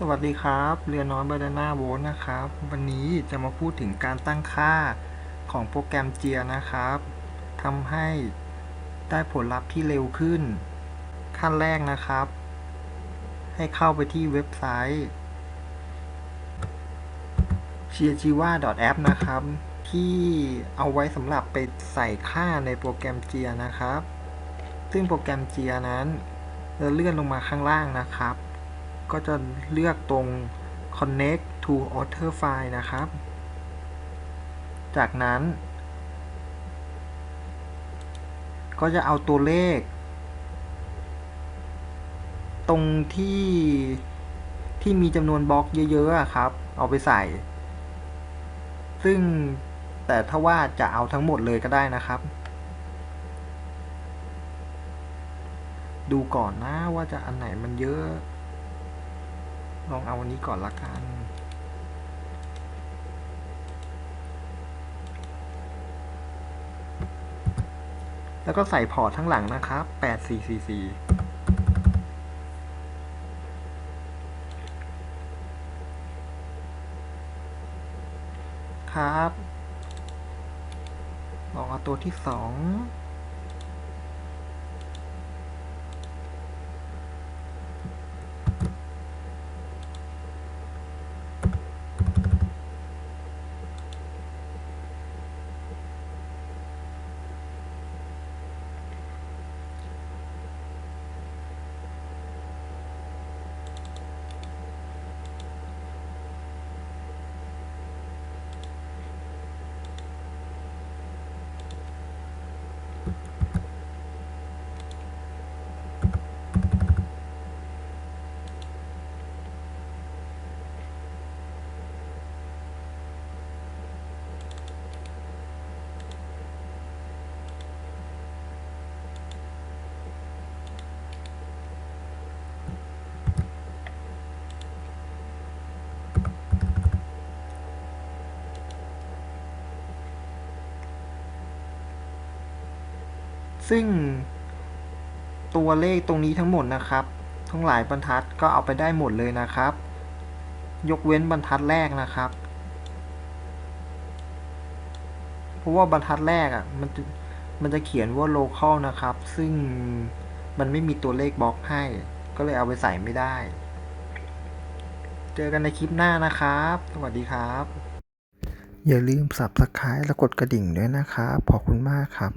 สวัสดีครับ เรือน้อยบานาน่าโวนะครับ วันนี้จะมาพูดถึงการตั้งค่าของโปรแกรมเจียนะครับทำให้ได้ผลลัพธ์ที่เร็วขึ้น ขั้นแรกนะครับ ให้เข้าไปที่เว็บไซต์ c h i a c h i w a app นะครับ ที่เอาไว้สำหรับไปใส่ค่าในโปรแกรมเจียนะครับ ซึ่งโปรแกรมเจียนั้นจะเลื่อนลงมาข้างล่างนะครับ ก็จะเลือกตรง connect to other file นะครับ จากนั้น ก็จะเอาตัวเลข ตรงที่ที่มีจำนวนบล็อกเยอะๆครับ เอาไปใส่ ซึ่งแต่ถ้าว่าจะเอาทั้งหมดเลยก็ได้นะครับ ดูก่อนนะว่าจะอันไหนมันเยอะ ลองเอาวันนี้ก่อนละกันแล้วก็ใส่พอร์ตทั้งหลังนะครับ 8444 ครับ ลองเอาตัวที่สอง ซึ่งตัวเลขตรงนี้ทั้งหมดนะครับ ทั้งหลายบรรทัดก็เอาไปได้หมดเลยนะครับ ยกเว้นบรรทัดแรกนะครับ เพราะว่าบรรทัดแรกอะมันจะมันจะเขียนว่า local นะครับ ซึ่งมันไม่มีตัวเลขบล็อกให้ ก็เลยเอาไปใส่ไม่ได้ เจอกันในคลิปหน้านะครับ สวัสดีครับ อย่าลืม subscribe และกดกระดิ่งด้วยนะครับ ขอบคุณมากครับ